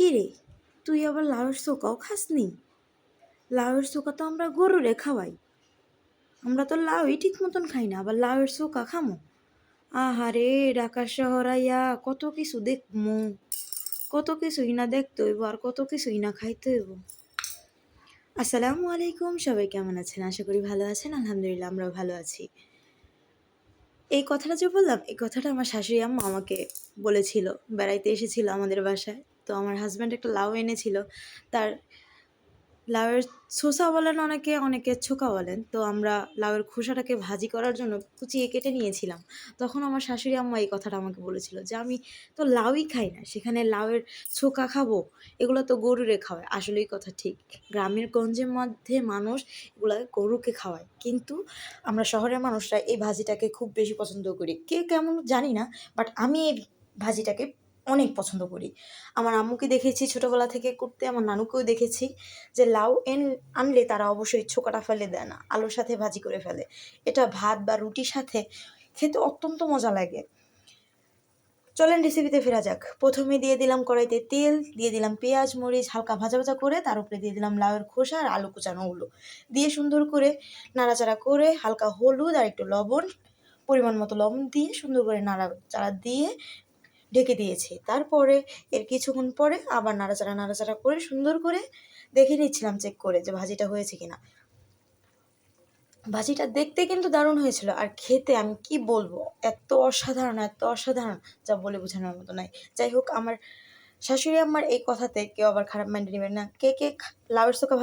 কি রে, তুই আবার লাউয়ের চোকাও খাসনি? লাউয়ের চোকা তো আমরা গরুরে খাওয়াই। আমরা তো লাউই ঠিক মতন খাই না, আবার লাউয়ের চোকা খামো? আহারে ঢাকা শহর আইয়া কত কিছু দেখমু। কত কিছুই না দেখতে হইব আর কত কিছুই না খাইতে হইব। আসসালামু আলাইকুম, সবাই কেমন আছেন? আশা করি ভালো আছেন, আলহামদুলিল্লাহ আমরাও ভালো আছি। এই কথাটা যে বললাম, এই কথাটা আমার শাশুড়ি আম্মা আমাকে বলেছিল, বেড়াইতে এসেছিল আমাদের বাসায়। তো আমার হাজব্যান্ড একটা লাউ এনেছিল। তার লাউয়ের শসা বলেন, অনেকে অনেকে ছোকা বলেন। তো আমরা লাউয়ের খোসাটাকে ভাজি করার জন্য কুচিয়ে কেটে নিয়েছিলাম। তখন আমার শাশুড়ি আম্মা এই কথাটা আমাকে বলেছিল যে, আমি তো লাউই খাই না, সেখানে লাউয়ের ছোকা খাব, এগুলো তো গরুরে খাওয়ায়। আসলেই কথা ঠিক। গ্রামের গঞ্জের মধ্যে মানুষ এগুলো গরুকে খাওয়ায়। কিন্তু আমরা শহরের মানুষরা এই ভাজিটাকে খুব বেশি পছন্দ করি। কে কেমন জানি না বাট আমি এই ভাজিটাকে অনেক পছন্দ করি। আমার আম্মুকে দেখেছি ছোটোবেলা থেকে করতে, আমার নানুকেও দেখেছি যে লাউ এন আনলে তারা অবশ্যই ছোকাটা ফেলে দেয় না, আলুর সাথে ভাজি করে ফেলে। এটা ভাত বা রুটির সাথে খেতে অত্যন্ত মজা লাগে। চলেন রেসিপিতে ফেরা যাক। প্রথমে দিয়ে দিলাম কড়াইতে তেল, দিয়ে দিলাম পেঁয়াজ, মরিচ, হালকা ভাজা ভাজা করে, তার উপরে দিয়ে দিলাম লাউয়ের খোসা আর আলু কুচানোগুলো দিয়ে সুন্দর করে নাড়াচাড়া করে হালকা হলুদ আর একটু লবণ, পরিমাণ মতো লবণ দিয়ে সুন্দর করে নাড়াচাড়া দিয়ে ঢেকে দিয়েছি। তারপরে এর কিছুক্ষণ পরে আবার নাড়াচাড়া নাড়াচাড়া করে সুন্দর করে দেখে নিচ্ছিলাম চেক করে যে ভাজিটা হয়েছে কিনা। ভাজিটা দেখতে কিন্তু দারুণ হয়েছিল। আর খেতে আমি কি বলব? এত অসাধারণ এত অসাধারণ, যা বলে বোঝানোর মতো নয় যাই হোক, আমার শাশুড়ি আমার এই কথাতে কেউ আবার খারাপ মাইন্ডে নেবেন না। কে কে লাউয়ের চোখা